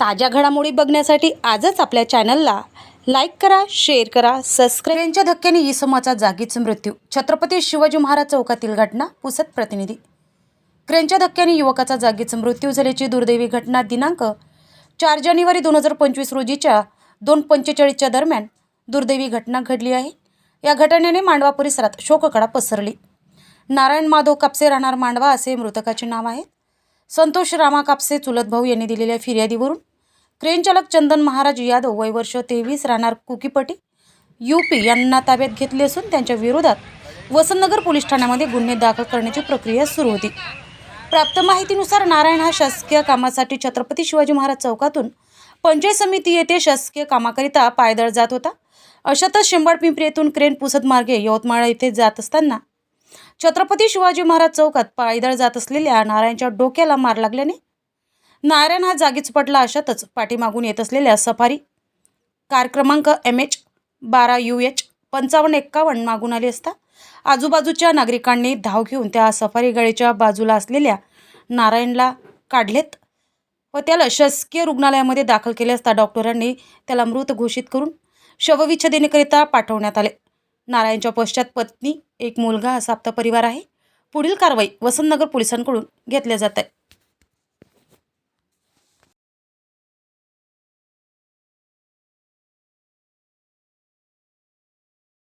ताज्या घडामोडी बघण्यासाठी आजच आपल्या चॅनलला लाईक करा शेअर करा सबस्क्राईब यांच्या धक्क्याने इसमाचा जागीच मृत्यू. छत्रपती शिवाजी महाराज चौकातील घटना पुसत प्रतिनिधी. क्रेनच्या धक्क्याने युवकाचा जागीच मृत्यू झाल्याची दुर्दैवी घटना दिनांक चार जानेवारी दोन हजार पंचवीस रोजीच्या दोन पंचेचाळीसच्या दरम्यान दुर्दैवी घटना घडली आहे. या घटनेने मांडवा परिसरात शोककडा पसरली. नारायण माधव कापसे राहणार मांडवा असे मृतकाचे नाव आहे. संतोष रामा कापसे चुलत भाऊ यांनी दिलेल्या फिर्यादीवरून क्रेन चालक चंदन महाराज यादव वय वर्ष तेवीस राहणार कुकीपटी यूपी यांना ताब्यात घेतले असून त्यांच्या विरोधात वसंतनगर पोलीस ठाण्यामध्ये गुन्हे दाखल करण्याची प्रक्रिया सुरू होती. प्राप्त माहितीनुसार नारायण हा शासकीय कामासाठी छत्रपती शिवाजी महाराज चौकातून पंचायत समिती येथे शासकीय कामाकरिता पायदळ जात होता. अशातच शिंबाड पिंपरी येथून क्रेन पुसद मार्गे यवतमाळ येथे जात असताना छत्रपती शिवाजी महाराज चौकात पायदळ जात असलेल्या नारायणच्या डोक्याला मार लागल्याने नारायण हा जागीच पडला अशातच पाठीमागून येत असलेल्या सफारी. कार क्रमांक एम एच बारा यू एच पंचावन्न एक्कावन्न मागून आली असता आजूबाजूच्या नागरिकांनी धाव घेऊन त्या सफारी गाडीच्या बाजूला असलेल्या नारायणला काढलेत. व त्याला शासकीय रुग्णालयामध्ये दाखल केले असता डॉक्टरांनी त्याला मृत घोषित करून शवविच्छेदनेकरिता पाठवण्यात आले. नारायणच्या पश्चात पत्नी एक मुलगा असा आपला परिवार आहे. पुढील कारवाई वसंतनगर पोलिसांकडून घेतल्या जात आहे.